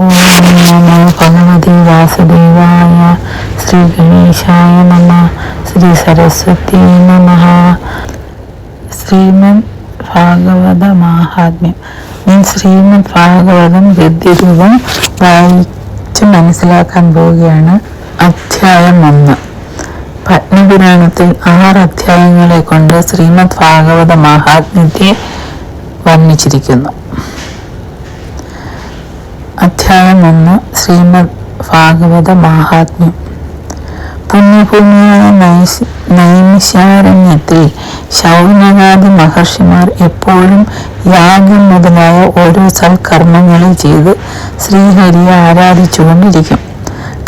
ഓം നമോ ഭഗവതി വാസുദേവായ ശ്രീ ഗണേശായ നമ ശ്രീ സരസ്വതി നമ ശ്രീമദ് ഭാഗവത മാഹാത്മ്യം ഞാൻ ശ്രീമദ് ഭാഗവതം ഗദ്യരൂപം വായിച്ച് മനസ്സിലാക്കാൻ പോവുകയാണ്. അധ്യായം ഒന്ന്. പത്മപുരാണത്തിൽ ആറ് അധ്യായങ്ങളെ കൊണ്ട് ശ്രീമദ് ഭാഗവത മഹാത്മ്യത്തെ വർണിച്ചിരിക്കുന്നു. അധ്യായം ഒന്ന് ശ്രീമദ് ഭാഗവത മാഹാത്മ്യം പുണ്യഭൂമിയായ നൈമിശാരണ്യത്തിൽ ശൗനകാദി മഹർഷിമാർ എപ്പോഴും യാഗം മുതലായ ഓരോ സൽക്കർമ്മങ്ങളും ചെയ്ത് ശ്രീഹരിയെ ആരാധിച്ചുകൊണ്ടിരിക്കും.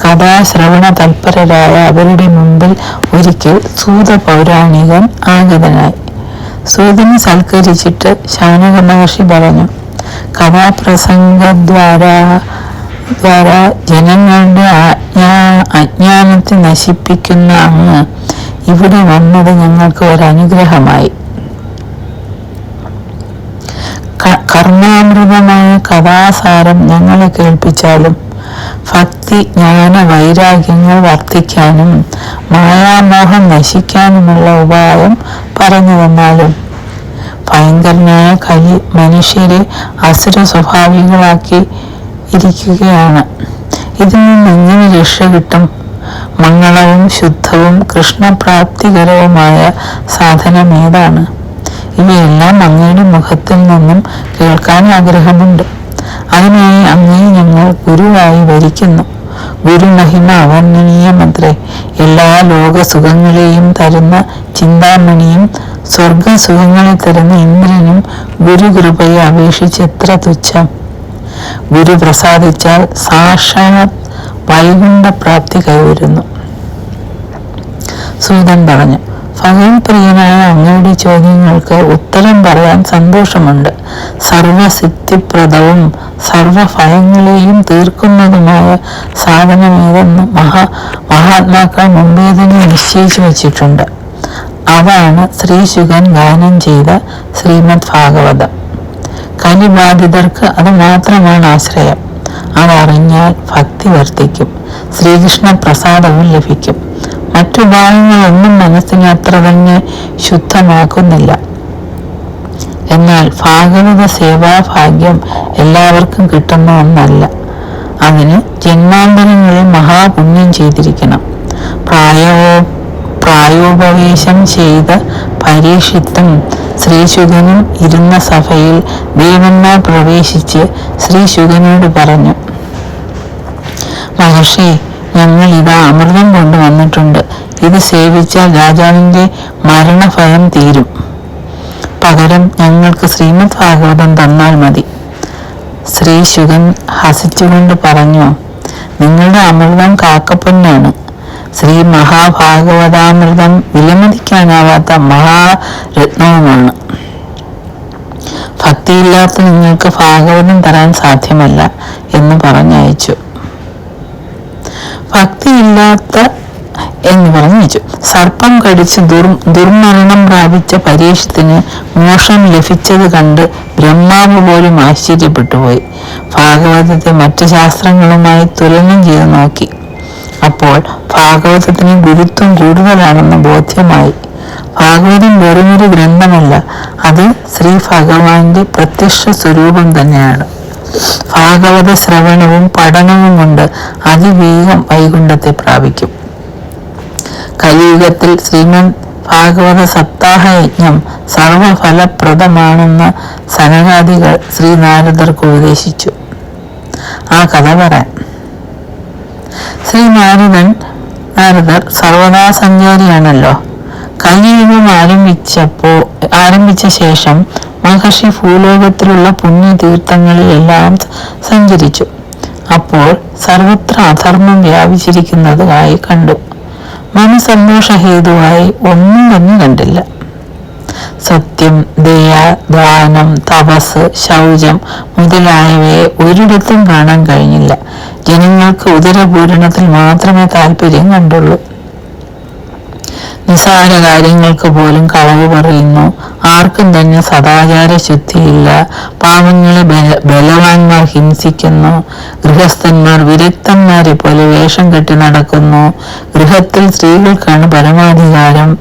കഥാശ്രവണ തൽപരരായ അവരുടെ മുമ്പിൽ ഒരിക്കൽ സൂത പൗരാണികൻ ആഗതനായി. സൂതനെ സൽക്കരിച്ചിട്ട് ശൗനക മഹർഷി പറഞ്ഞു കഥാപ്രസംഗദ്വാര ദ്വാര ജനങ്ങളുടെ ആജ്ഞാ അജ്ഞാനത്തെ നശിപ്പിക്കുന്ന അങ്ങ് ഇവിടെ വന്നത് ഞങ്ങൾക്ക് ഒരു അനുഗ്രഹമായി ക- കർമാമൃതമായ കഥാസാരം ഞങ്ങളെ കേൾപ്പിച്ചാലും ഭക്തി ജ്ഞാന വൈരാഗ്യങ്ങൾ വർദ്ധിക്കാനും മായാമോഹം നശിക്കാനുമുള്ള ഉപായം പറഞ്ഞു തന്നാലും ഭയങ്കരനായ കലി മനുഷ്യരെ അസുര സ്വഭാവികളാക്കി ഇരിക്കുകയാണ്. ഇതിൽ നിന്ന് എങ്ങനെ രക്ഷ കിട്ടും? മംഗളവും ശുദ്ധവും കൃഷ്ണപ്രാപ്തികരവുമായ സാധനം ഏതാണ്? ഇവയെല്ലാം അങ്ങയുടെ മുഖത്തിൽ നിന്നും കേൾക്കാൻ ആഗ്രഹമുണ്ട്. അതിനായി അങ്ങയെ ഞങ്ങൾ ഗുരുവായി വരിക്കുന്നു. ഗുരുമഹിമ അവർണനീയമത്രേ. എല്ലാ ലോകസുഖങ്ങളെയും തരുന്ന ചിന്താമണിയും സ്വർഗസുഖങ്ങളെ തരുന്ന ഇന്ദ്രനും ഗുരുകൃപയെ അപേക്ഷിച്ച് എത്ര തുച്ഛം. ഗുരു പ്രസാദിച്ചാൽ സാക്ഷാത് വൈകുണ്ഠപ്രാപ്തി കൈവരുന്നു. സൂതൻ പറഞ്ഞു പ്രിയനായ അങ്ങയുടെ ചോദ്യങ്ങൾക്ക് ഉത്തരം പറയാൻ സന്തോഷമുണ്ട്. സർവസിദ്ധിപ്രദവും സർവഭയങ്ങളെയും തീർക്കുന്നതുമായ സാധനമേതെന്ന് മഹാ മഹാത്മാക്കൾ മുമ്പേ തന്നെ നിശ്ചയിച്ചു വച്ചിട്ടുണ്ട്. അതാണ് ശ്രീശുഖൻ ഗാനം ചെയ്ത ശ്രീമദ് ഭാഗവതം കലിബാധിതർക്ക് അത് മാത്രമാണ് ആശ്രയം. അതറിഞ്ഞാൽ ഭക്തി വർദ്ധിക്കും. ശ്രീകൃഷ്ണ പ്രസാദവും ലഭിക്കും. മറ്റു ഭാഗങ്ങളൊന്നും മനസ്സിനെ അത്ര തന്നെ ശുദ്ധമാക്കുന്നില്ല. എന്നാൽ ഭാഗവത സേവാഭാഗ്യം എല്ലാവർക്കും കിട്ടുന്ന ഒന്നല്ല. അതിന് ജന്മാന്തരങ്ങളിൽ മഹാപുണ്യം ചെയ്തിരിക്കണം. പ്രായോ പ്രായോപവേശം ചെയ്ത പരീക്ഷിത്തും ശ്രീശുഖനും ഇരുന്ന സഭയിൽ ദേവന്മാർ പ്രവേശിച്ച് ശ്രീശുഖനോട് പറഞ്ഞു മഹർഷി ഞങ്ങൾ ഇത് അമൃതം കൊണ്ടുവന്നിട്ടുണ്ട് ഇത് സേവിച്ചാൽ രാജാവിന്റെ മരണഭയം തീരും. പകരം ഞങ്ങൾക്ക് ശ്രീമദ് ഭാഗവതം തന്നാൽ മതി. ശ്രീശുഖൻ ഹസിച്ചുകൊണ്ട് പറഞ്ഞു നിങ്ങളുടെ അമൃതം കാക്കപ്പൊന്നാണ്. ശ്രീ മഹാഭാഗവതാമൃതം വിലമതിക്കാനാവാത്ത മഹാരത്നവുമാണ്. ഭക്തിയില്ലാത്ത നിങ്ങൾക്ക് ഭാഗവതം തരാൻ സാധ്യമല്ല എന്ന് പറഞ്ഞയച്ചു. ഭക്തിയില്ലാത്ത എന്ന് പറഞ്ഞു സർപ്പം കടിച്ച് ദുർ ദുർമരണം പ്രാപിച്ച പരീക്ഷത്തിന് മോഷം ലഭിച്ചത് കണ്ട് ബ്രഹ്മാവ് പോലും ആശ്ചര്യപ്പെട്ടുപോയി. ഭാഗവതത്തെ മറ്റു ശാസ്ത്രങ്ങളുമായി തുലനം ചെയ്ത് നോക്കി. അപ്പോൾ ഭാഗവതത്തിന് ഗുരുത്വം കൂടുതലാണെന്ന് ബോധ്യമായി. ഭാഗവതം വെറുമൊരു ഗ്രന്ഥമല്ല അത് ശ്രീ ഭഗവാന്റെ പ്രത്യക്ഷ സ്വരൂപം തന്നെയാണ്. ഭാഗവത ശ്രവണവും പഠനവും കൊണ്ട് അതിവേഗം വൈകുണ്ഠത്തെ പ്രാപിക്കും. കലിയുഗത്തിൽ ശ്രീമൻ ഭാഗവത സപ്താഹയജ്ഞം സർവഫലപ്രദമാണെന്ന് സനകാദികൾ ശ്രീനാരദർക്ക് ഉപദേശിച്ചു. ആ കഥ പറയാം. ശ്രീ നാരദൻ നാരദർ സർവദാ സഞ്ചാരിയാണല്ലോ കലിയുഗം ആരംഭിച്ചപ്പോ ആരംഭിച്ച ശേഷം മഹർഷി ഭൂലോകത്തിലുള്ള പുണ്യതീർത്ഥങ്ങളിലെല്ലാം സഞ്ചരിച്ചു. അപ്പോൾ സർവത്ര അധർമ്മം വ്യാപിച്ചിരിക്കുന്നതായി കണ്ടു. മനസന്തോഷഹേതുവായി ഒന്നും തന്നെ കണ്ടില്ല. സത്യം ദയ ദാനം തപസ് ശൗചം മുതലായവയെ ഒരിടത്തും കാണാൻ കഴിഞ്ഞില്ല. ജനങ്ങൾക്ക് ഉദരപൂരണത്തിൽ മാത്രമേ താല്പര്യം കണ്ടുള്ളൂ. നിസ്സാര കാര്യങ്ങൾക്ക് പോലും കളവ് പറയുന്നു. ആർക്കും തന്നെ സദാചാര ശുദ്ധിയില്ല. പാവങ്ങളെ ബല- ബലവാന്മാർ ഹിംസിക്കുന്നു. ഗൃഹസ്ഥന്മാർ വിരക്തന്മാരെ പോലെ വേഷം കെട്ടി നടക്കുന്നു. ഗൃഹത്തിൽ സ്ത്രീകൾക്കാണ് പരമാധികാരം.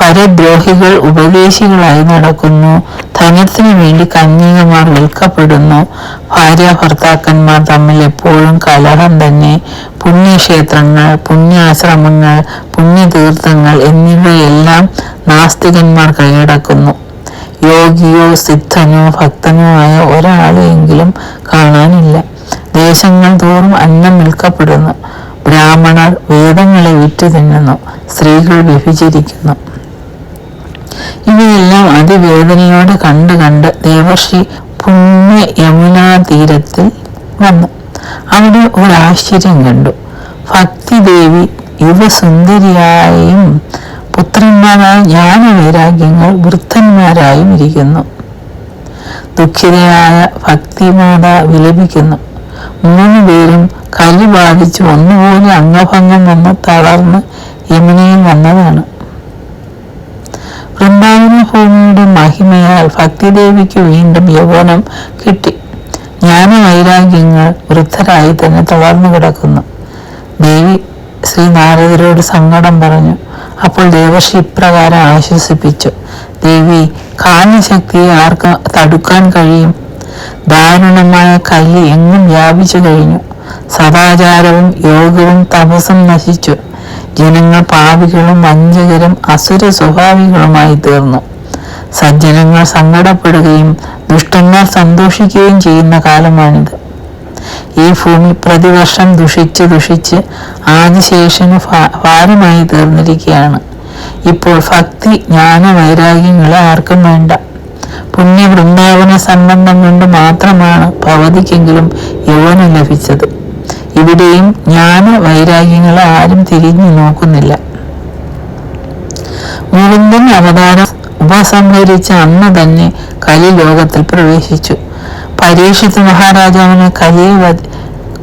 പരദ്രോഹികൾ ഉപദേശികളായി നടക്കുന്നു. ധനത്തിനു വേണ്ടി കന്യകമാർ വിൽക്കപ്പെടുന്നു. ഭാര്യ ഭർത്താക്കന്മാർ തമ്മിൽ എപ്പോഴും കലഹം തന്നെ. പുണ്യക്ഷേത്രങ്ങൾ പുണ്യാശ്രമങ്ങൾ പുണ്യതീർത്ഥങ്ങൾ എന്നിവയെല്ലാം നാസ്തികന്മാർ കൈയടക്കുന്നു. യോഗിയോ സിദ്ധനോ ഭക്തനോ ആയ ഒരാളെയെങ്കിലും കാണാനില്ല. ദേശങ്ങൾ തോറും അന്നം വിൽക്കപ്പെടുന്നു. ബ്രാഹ്മണർ വേദങ്ങളെ വിറ്റു തിന്നുന്നു സ്ത്രീകൾ വ്യഭിചരിക്കുന്നു. ഇവയെല്ലാം അതിവേദനയോടെ കണ്ട് കണ്ട് ദേവശ്രീ പുണ്യ യമുനാ തീരത്തിൽ വന്നു. അവിടെ ഒരാശ്ചര്യം കണ്ടു. ഭക്തിദേവി യുവസുന്ദരിയായും പുത്രന്മാരായ ജ്ഞാനവൈരാഗ്യങ്ങൾ വൃദ്ധന്മാരായും ഇരിക്കുന്നു. ദുഃഖിതയായ ഭക്തിമാത വിലപിക്കുന്നു. മൂന്ന് പേരും കലി ബാധിച്ച് ഒന്നുപോലെ അംഗഭംഗം വന്ന് തളർന്ന് യമുനയിൽ വന്നതാണ്. വൃന്ദാവന ഭൂമിയുടെ മഹിമയാൽ ഭക്തിദേവിക്ക് വീണ്ടും യൗവനം കിട്ടി. ജ്ഞാനവൈരാഗ്യങ്ങൾ വൃദ്ധരായി തന്നെ തളർന്നു കിടക്കുന്നു. ദേവി ശ്രീ നാരദരോട് സങ്കടം പറഞ്ഞു. അപ്പോൾ ദേവർഷി ഇപ്രകാരം ആശ്വസിപ്പിച്ചു. ദേവി കാഞ്ഞശക്തിയെ ആർക്ക് തടുക്കാൻ കഴിയും. ദാരുണമായ കലി എങ്ങും വ്യാപിച്ചു കഴിഞ്ഞു. സദാചാരവും യോഗവും തപസ്സും നശിച്ചു. ജനങ്ങൾ പാപികളും വഞ്ചകരും അസുര സ്വഭാവികളുമായി തീർന്നു. സജ്ജനങ്ങൾ സങ്കടപ്പെടുകയും ദുഷ്ടന്മാർ സന്തോഷിക്കുകയും ചെയ്യുന്ന കാലമാണിത്. ഈ ഭൂമി പ്രതിവർഷം ദുഷിച്ച് ദുഷിച്ച് ആദിശേഷന് ഭാരമായി തീർന്നിരിക്കുകയാണ്. ഇപ്പോൾ ഭക്തി ജ്ഞാന വൈരാഗ്യങ്ങളെ ആർക്കും വേണ്ട. പുണ്യ വൃന്ദാവന സംബന്ധം കൊണ്ട് മാത്രമാണ് ഭവതിക്കെങ്കിലും യൗവനം ലഭിച്ചത്. ഇവിടെയും ജ്ഞാന വൈരാഗ്യങ്ങളെ ആരും തിരിഞ്ഞു നോക്കുന്നില്ല. മുകുന്ദൻ അവതാരം ഉപസംഹരിച്ച അന്ന് തന്നെ കലി ലോകത്തിൽ പ്രവേശിച്ചു. പരീക്ഷിത്ത് മഹാരാജാവിനെ കലിയെ വധ-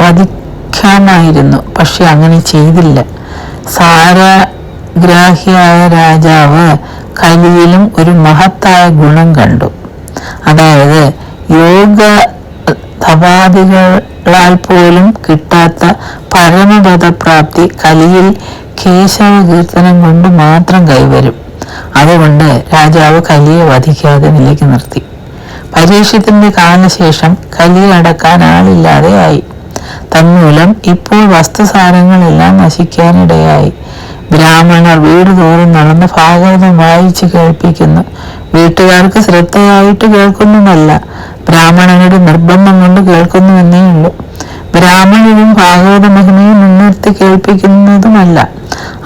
വധിക്കാമായിരുന്നു പക്ഷെ അങ്ങനെ ചെയ്തില്ല. സാരഗ്രാഹിയായ രാജാവ് കലിയിലും ഒരു മഹത്തായ ഗുണം കണ്ടു. അതായത് യോഗ തപാദികളാൽ പോലും കിട്ടാത്ത പരമപദപ്രാപ്തി കലിയിൽ കേശവ കീർത്തനം കൊണ്ട് മാത്രം കൈവരും. അതുകൊണ്ട് രാജാവ് കലിയെ വധിക്കാതെ നിലയ്ക്ക് നിർത്തി. പരീക്ഷത്തിന്റെ കാലശേഷം കലിയെ അടക്കാൻ ആളില്ലാതെ ആയി തന്മൂലം ഇപ്പോൾ വസ്തുസാരങ്ങളെല്ലാം നശിക്കാനിടയായി. ബ്രാഹ്മണർ വീട് തോറും നടന്ന് ഭാഗവതം വായിച്ച് കേൾപ്പിക്കുന്നു. വീട്ടുകാർക്ക് ശ്രദ്ധയായിട്ട് കേൾക്കുന്നുമല്ല. ബ്രാഹ്മണരുടെ നിർബന്ധം കൊണ്ട് കേൾക്കുന്നുവെന്നേ ഉള്ളൂ. ബ്രാഹ്മണരും ഭാഗവത മഹിമയെ മുൻനിർത്തി കേൾപ്പിക്കുന്നതുമല്ല.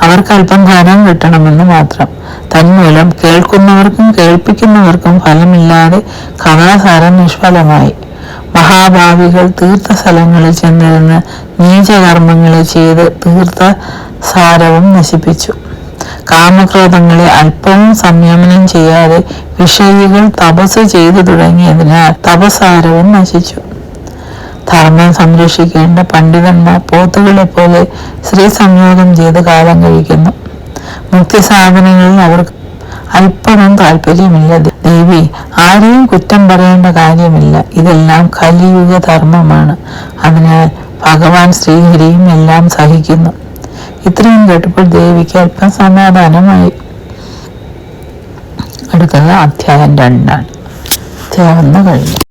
അവർക്ക് അല്പം ധനം കിട്ടണമെന്ന് മാത്രം. തന്മൂലം കേൾക്കുന്നവർക്കും കേൾപ്പിക്കുന്നവർക്കും ഫലമില്ലാതെ കഥാസാരം നിഷ്ഫലമായി. മഹാഭാവികൾ തീർത്ഥ സ്ഥലങ്ങളിൽ ചെന്നിരുന്ന് നീചകർമ്മങ്ങളെ ചെയ്ത് തീർത്ഥസാരവും നശിപ്പിച്ചു. കാമക്രോധങ്ങളെ അല്പവും സംയമനം ചെയ്യാതെ വിഷയികൾ തപസ് ചെയ്തു തുടങ്ങിയതിനാൽ തപസാരവും നശിച്ചു. ധർമ്മം സംരക്ഷിക്കേണ്ട പണ്ഡിതന്മാർ പോത്തുകളെ പോലെ സ്ത്രീ സംയോഗം ചെയ്ത് കാലം കഴിക്കുന്നു. മുക്തി സാധനങ്ങളിൽ അവർക്ക് അല്പവും താല്പര്യമില്ല ദേവി ആരെയും കുറ്റം പറയേണ്ട കാര്യമില്ല. ഇതെല്ലാം കലിയുഗ ധർമ്മമാണ് അതിനാൽ ഭഗവാൻ ശ്രീഹരിയും എല്ലാം സഹിക്കുന്നു. ഇത്രയും കേട്ടപ്പോൾ ദേവിക്ക് അല്പം സമാധാനമായി. അടുത്തത് അധ്യായം രണ്ടാണ്. അധ്യായം കഴിഞ്ഞു.